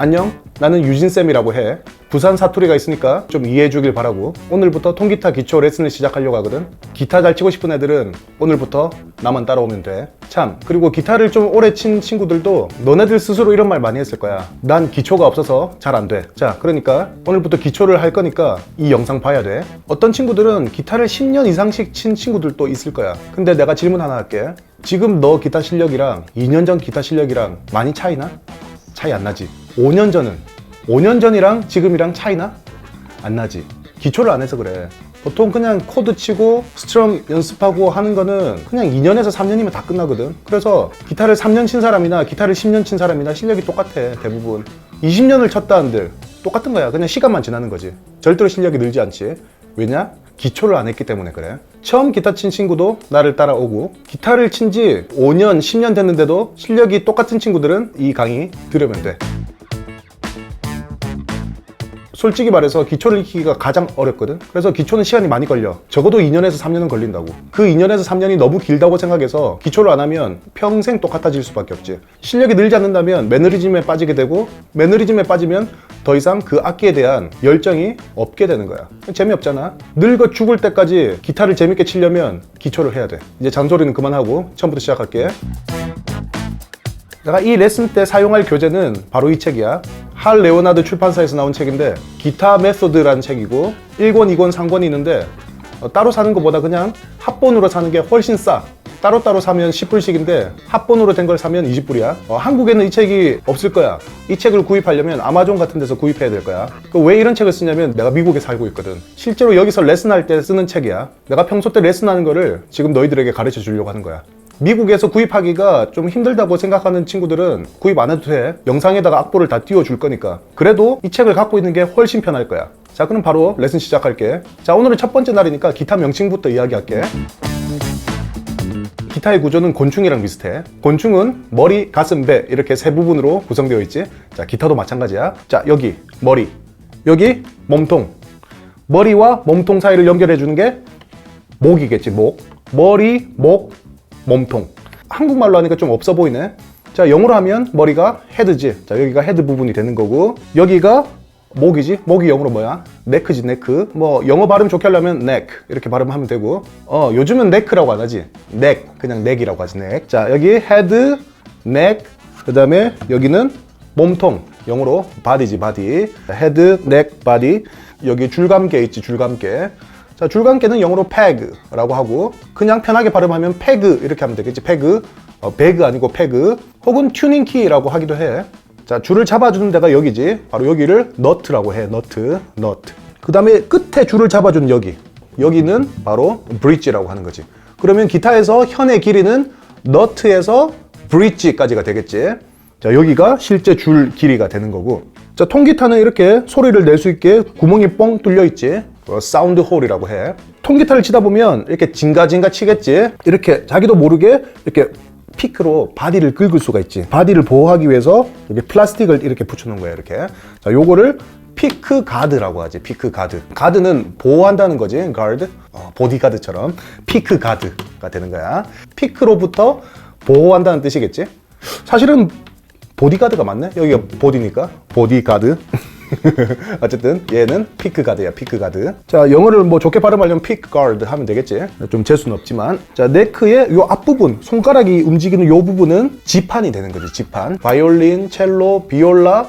안녕 나는 유진쌤이라고 해. 부산 사투리가 있으니까 좀 이해해 주길 바라고. 오늘부터 통기타 기초 레슨을 시작하려고 하거든. 기타 잘 치고 싶은 애들은 오늘부터 나만 따라오면 돼 참 그리고 기타를 좀 오래 친 친구들도 너네들 스스로 이런 말 많이 했을 거야. 난 기초가 없어서 잘 안 돼. 자 그러니까 오늘부터 기초를 할 거니까 이 영상 봐야 돼. 어떤 친구들은 기타를 10년 이상씩 친 친구들도 있을 거야. 근데 내가 질문 하나 할게. 지금 너 기타 실력이랑 2년 전 기타 실력이랑 많이 차이나? 차이 안 나지. 5년 전은 5년 전이랑 지금이랑 차이나? 안 나지. 기초를 안 해서 그래. 보통 그냥 코드 치고 스트럼 연습하고 하는 거는 그냥 2년에서 3년이면 다 끝나거든. 그래서 기타를 3년 친 사람이나 기타를 10년 친 사람이나 실력이 똑같아. 대부분. 20년을 쳤다 한들 똑같은 거야. 그냥 시간만 지나는 거지. 절대로 실력이 늘지 않지. 왜냐? 기초를 안 했기 때문에 그래. 처음 기타 친 친구도 나를 따라오고 기타를 친 지 5년, 10년 됐는데도 실력이 똑같은 친구들은 이 강의 들으면 돼. 솔직히 말해서 기초를 익히기가 가장 어렵거든. 그래서 기초는 시간이 많이 걸려. 적어도 2년에서 3년은 걸린다고. 그 2년에서 3년이 너무 길다고 생각해서 기초를 안 하면 평생 똑같아질 수밖에 없지. 실력이 늘지 않는다면 매너리즘에 빠지게 되고 매너리즘에 빠지면 더 이상 그 악기에 대한 열정이 없게 되는 거야. 재미없잖아. 늙어 죽을 때까지 기타를 재밌게 치려면 기초를 해야 돼. 이제 잔소리는 그만하고 처음부터 시작할게. 내가 이 레슨 때 사용할 교재는 바로 이 책이야. 할 레오나드 출판사에서 나온 책인데 기타 메소드라는 책이고 1권, 2권, 3권이 있는데 어, 따로 사는 것보다 그냥 합본으로 사는 게 훨씬 싸. 따로따로 사면 10불씩인데 합본으로 된 걸 사면 20불이야. 어, 한국에는 이 책이 없을 거야. 이 책을 구입하려면 아마존 같은 데서 구입해야 될 거야. 그 왜 이런 책을 쓰냐면 내가 미국에 살고 있거든. 실제로 여기서 레슨할 때 쓰는 책이야. 내가 평소 때 레슨하는 거를 지금 너희들에게 가르쳐 주려고 하는 거야. 미국에서 구입하기가 좀 힘들다고 생각하는 친구들은 구입 안 해도 돼. 영상에다가 악보를 다 띄워줄 거니까. 그래도 이 책을 갖고 있는 게 훨씬 편할 거야. 자, 그럼 바로 레슨 시작할게. 자, 오늘은 첫 번째 날이니까 기타 명칭부터 이야기할게. 기타의 구조는 곤충이랑 비슷해. 곤충은 머리, 가슴, 배 이렇게 세 부분으로 구성되어 있지. 자, 기타도 마찬가지야. 자, 여기 머리, 여기 몸통. 머리와 몸통 사이를 연결해 주는 게 목이겠지, 목. 머리, 목, 몸통. 한국말로 하니까 좀 없어 보이네. 자, 영어로 하면 머리가 헤드지. 자, 여기가 헤드 부분이 되는 거고, 여기가 목이지. 목이 영어로 뭐야? 네크지, 네크. 뭐, 영어 발음 좋게 하려면 neck. 이렇게 발음하면 되고, 어, 요즘은 neck라고 안 하지. neck. 그냥 neck이라고 하지, neck. 자, 여기 헤드, neck. 그 다음에 여기는 몸통. 영어로 body지, body. 헤드, neck, body. 여기 줄감개 있지, 줄감개. 자, 줄감개는 영어로 peg라고 하고 그냥 편하게 발음하면 peg 이렇게 하면 되겠지. peg. 어, 배그 아니고 peg. 혹은 튜닝 키라고 하기도 해. 자, 줄을 잡아주는 데가 여기지. 바로 여기를 nut라고 해. nut, nut. 그 다음에 끝에 줄을 잡아주는 여기. 여기는 바로 bridge라고 하는 거지. 그러면 기타에서 현의 길이는 nut에서 bridge까지가 되겠지. 자, 여기가 실제 줄 길이가 되는 거고. 자, 통기타는 이렇게 소리를 낼 수 있게 구멍이 뻥 뚫려 있지. 어, 사운드 홀이라고 해. 통기타를 치다 보면 이렇게 징가징가 치겠지. 이렇게 자기도 모르게 이렇게 피크로 바디를 긁을 수가 있지. 바디를 보호하기 위해서 이렇게 플라스틱을 이렇게 붙여놓은 거야. 이렇게. 자, 요거를 피크 가드라고 하지. 피크 가드. 가드는 보호한다는 거지. 가드. 어, 보디 가드처럼 피크 가드가 되는 거야. 피크로부터 보호한다는 뜻이겠지. 사실은 보디가드가 맞네? 여기가 보디니까. 보디가드. 어쨌든 얘는 피크 가드야 피크 가드. 자 영어를 뭐 좋게 발음하려면 피크 가드 하면 되겠지. 좀 재수는 없지만. 자 네크의 요 앞부분 손가락이 움직이는 요 부분은 지판이 되는 거지 지판. 바이올린 첼로 비올라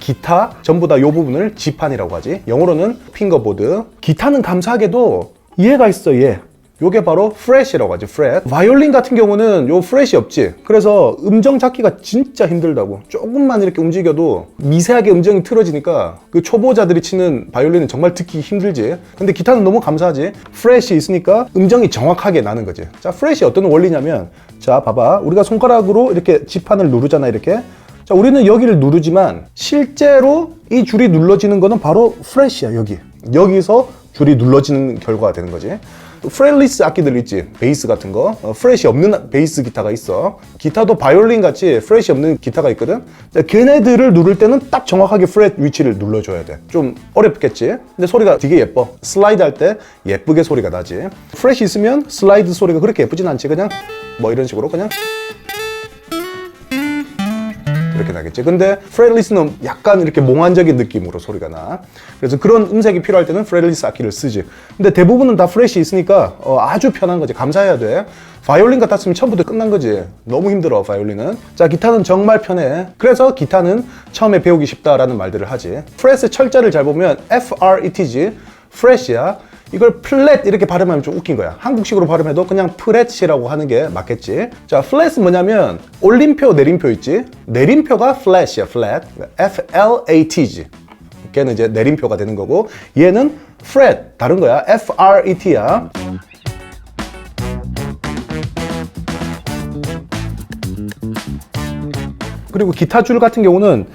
기타 전부 다 요 부분을 지판이라고 하지. 영어로는 핑거보드. 기타는 감사하게도 얘가 있어 얘 요게 바로 프렛이라고 하지 프렛 바이올린 같은 경우는 요 프렛이 없지. 그래서 음정 찾기가 진짜 힘들다고. 조금만 이렇게 움직여도 미세하게 음정이 틀어지니까 그 초보자들이 치는 바이올린은 정말 듣기 힘들지. 근데 기타는 너무 감사하지. 프렛이 있으니까 음정이 정확하게 나는 거지. 자 프렛이 어떤 원리냐면 자 봐봐. 우리가 손가락으로 이렇게 지판을 누르잖아 이렇게. 자 우리는 여기를 누르지만 실제로 이 줄이 눌러지는 거는 바로 프렛이야 여기. 여기서 줄이 눌러지는 결과가 되는 거지 프렐리스 악기들 있지? 베이스 같은 거? 어, 프렛이 없는 베이스 기타가 있어. 기타도 바이올린 같이 프렛이 없는 기타가 있거든. 자, 걔네들을 누를 때는 딱 정확하게 프렛 위치를 눌러줘야 돼. 좀 어렵겠지? 근데 소리가 되게 예뻐. 슬라이드 할 때 예쁘게 소리가 나지. 프렛이 있으면 슬라이드 소리가 그렇게 예쁘진 않지. 그냥 뭐 이런 식으로 그냥 이렇게 나겠지. 근데 프레리스는 약간 이렇게 몽환적인 느낌으로 소리가 나. 그래서 그런 음색이 필요할 때는 프레리스 악기를 쓰지. 근데 대부분은 다 프레시 있으니까 어, 아주 편한 거지. 감사해야 돼. 바이올린 같았으면 처음부터 끝난 거지. 너무 힘들어, 바이올린은. 자, 기타는 정말 편해. 그래서 기타는 처음에 배우기 쉽다라는 말들을 하지. 프레스 철자를 잘 보면 F-R-E-T지. 프레시야. 이걸 플랫 이렇게 발음하면 좀 웃긴 거야. 한국식으로 발음해도 그냥 프렛이라고 하는 게 맞겠지. 자, 플랫은 뭐냐면 올림표, 내림표 있지? 내림표가 플랫이야, 플랫. F-L-A-T지. 걔는 이제 내림표가 되는 거고 얘는 fret 다른 거야. F-R-E-T야. 그리고 기타 줄 같은 경우는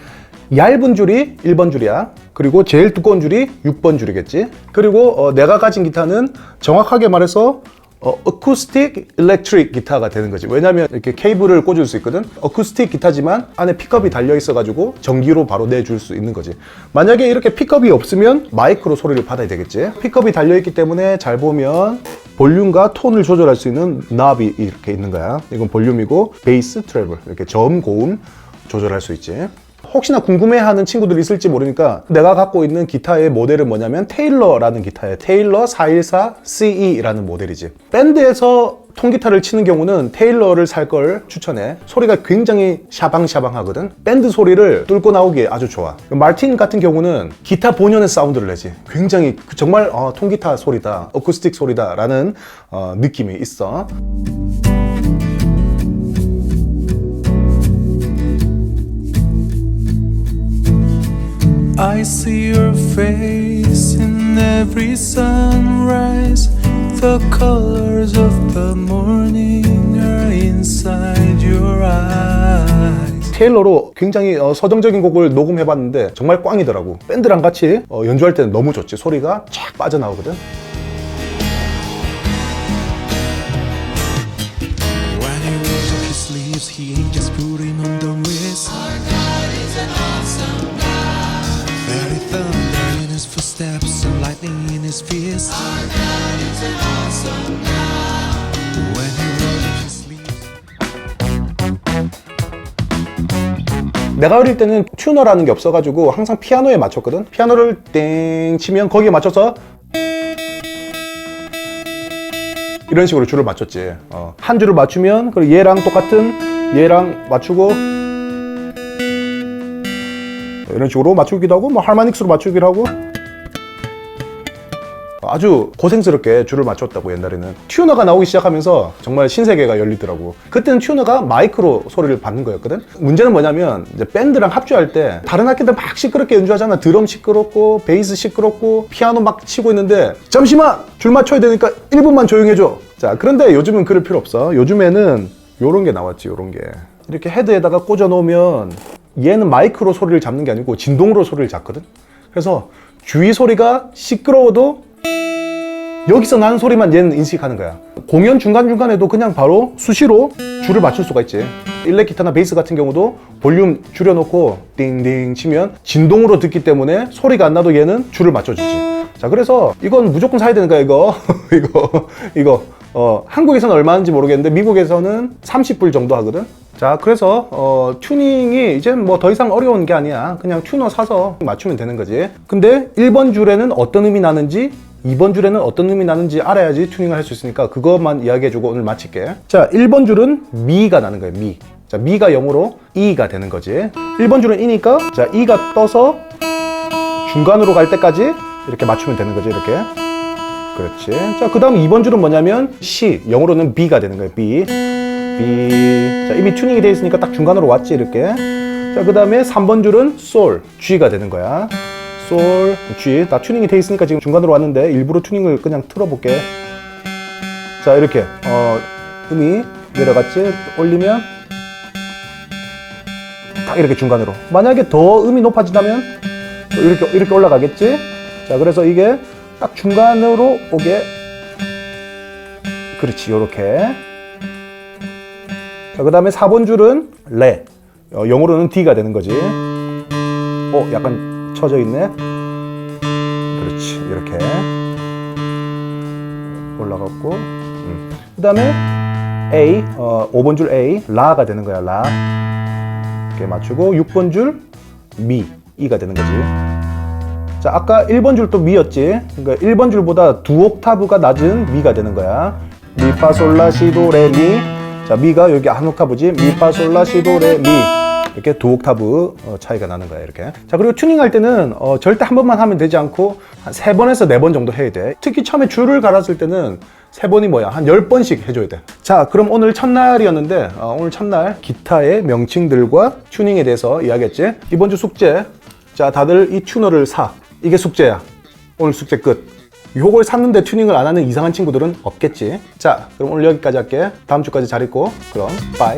얇은 줄이 1번 줄이야. 그리고 제일 두꺼운 줄이 6번 줄이겠지. 그리고 어, 내가 가진 기타는 정확하게 말해서 어, 어쿠스틱 일렉트릭 기타가 되는 거지. 왜냐면 이렇게 케이블을 꽂을 수 있거든. 어쿠스틱 기타지만 안에 픽업이 달려 있어 가지고 전기로 바로 내줄 수 있는 거지. 만약에 이렇게 픽업이 없으면 마이크로 소리를 받아야 되겠지. 픽업이 달려 있기 때문에 잘 보면 볼륨과 톤을 조절할 수 있는 납이 이렇게 있는 거야. 이건 볼륨이고 베이스 트래블 이렇게 저음 고음 조절할 수 있지. 혹시나 궁금해하는 친구들이 있을지 모르니까 내가 갖고 있는 기타의 모델은 뭐냐면 테일러라는 기타예요. 테일러 414 CE라는 모델이지. 밴드에서 통기타를 치는 경우는 테일러를 살 걸 추천해. 소리가 굉장히 샤방샤방하거든. 밴드 소리를 뚫고 나오기에 아주 좋아. 마틴 같은 경우는 기타 본연의 사운드를 내지. 굉장히 그 정말 어, 통기타 소리다, 어쿠스틱 소리다 라는 어, 느낌이 있어. I see your face in every sunrise. The colors of the morning are inside your eyes. 테일러로 굉장히 어, 서정적인 곡을 녹음해봤는데 정말 꽝이더라고. 밴드랑 같이 어, 연주할 때는 너무 좋지. 소리가 쫙 빠져나오거든. Lightning in his fist. When he rolls up his sleeves. 내가 어릴 때는 튜너라는 게 없어가지고 항상 피아노에 맞췄거든. 피아노를 땡 치면 거기에 맞춰서 이런 식으로 줄을 맞췄지. 어. 한 줄을 맞추면 그리고 얘랑 똑같은 얘랑 맞추고 이런 식으로 맞추기도 하고 뭐 하모닉스로 맞추기도 하고 아주 고생스럽게 줄을 맞췄다고 옛날에는. 튜너가 나오기 시작하면서 정말 신세계가 열리더라고. 그때는 튜너가 마이크로 소리를 받는 거였거든? 문제는 뭐냐면 이제 밴드랑 합주할 때 다른 악기들 막 시끄럽게 연주하잖아. 드럼 시끄럽고 베이스 시끄럽고 피아노 막 치고 있는데 잠시만! 줄 맞춰야 되니까 1분만 조용해줘! 자 그런데 요즘은 그럴 필요 없어. 요즘에는 요런 게 나왔지 요런 게. 이렇게 헤드에다가 꽂아 놓으면 얘는 마이크로 소리를 잡는 게 아니고 진동으로 소리를 잡거든? 그래서 주위 소리가 시끄러워도 여기서 나는 소리만 얘는 인식하는 거야. 공연 중간중간에도 그냥 바로 수시로 줄을 맞출 수가 있지. 일렉 기타나 베이스 같은 경우도 볼륨 줄여놓고 띵띵 치면 진동으로 듣기 때문에 소리가 안 나도 얘는 줄을 맞춰주지. 자, 그래서 이건 무조건 사야 되는 거야, 이거. 이거, 이거. 어, 한국에서는 얼마인지 모르겠는데 미국에서는 30불 정도 하거든. 자, 그래서 어, 튜닝이 이제 뭐 더 이상 어려운 게 아니야. 그냥 튜너 사서 맞추면 되는 거지. 근데 1번 줄에는 어떤 음이 나는지 2번 줄에는 어떤 음이 나는지 알아야지 튜닝을 할 수 있으니까 그것만 이야기해주고 오늘 마칠게. 자, 1번 줄은 미가 나는 거예요, 미. 자, 미가 0으로 E가 되는 거지. 1번 줄은 E니까, 자, E가 떠서 중간으로 갈 때까지 이렇게 맞추면 되는 거지, 이렇게. 그렇지. 자, 그 다음 2번 줄은 뭐냐면 C, 0으로는 B가 되는 거예요, B. B. 자, 이미 튜닝이 되어 있으니까 딱 중간으로 왔지, 이렇게. 자, 그 다음에 3번 줄은 Sol, G가 되는 거야. 솔, G. 다 튜닝이 돼 있으니까 지금 중간으로 왔는데 일부러 튜닝을 그냥 틀어볼게. 자, 이렇게 어, 음이 내려갔지? 올리면 딱 이렇게 중간으로. 만약에 더 음이 높아지다면 또 이렇게 이렇게 올라가겠지? 자, 그래서 이게 딱 중간으로 오게. 그렇지, 요렇게. 자, 그 다음에 4번 줄은 레. 어, 영어로는 D가 되는 거지. 어, 약간 처져 있네. 그렇지, 이렇게 올라갔고. 음. 그 다음에 A, 어, 5번 줄 A, 라가 되는 거야, 라. 이렇게 맞추고 6번 줄 미, 이가 되는 거지. 자, 아까 1번 줄도 미였지. 그러니까 1번 줄보다 두 옥타브가 낮은 미가 되는 거야. 미, 파, 솔, 라, 시, 도, 레, 미. 자, 미가 여기 한 옥타브지. 미, 파, 솔, 라, 시, 도, 레, 미. 이렇게 두 옥타브 어, 차이가 나는 거야, 이렇게. 자, 그리고 튜닝할 때는 어, 절대 한 번만 하면 되지 않고 한 세 번에서 네 번 정도 해야 돼. 특히 처음에 줄을 갈았을 때는 세 번이 뭐야? 한 열 번씩 해줘야 돼. 자, 그럼 오늘 첫날이었는데, 어, 오늘 첫날 기타의 명칭들과 튜닝에 대해서 이야기했지. 이번 주 숙제. 자, 다들 이 튜너를 사. 이게 숙제야. 오늘 숙제 끝. 요걸 샀는데 튜닝을 안 하는 이상한 친구들은 없겠지. 자, 그럼 오늘 여기까지 할게. 다음 주까지 잘 있고. 그럼, 바이.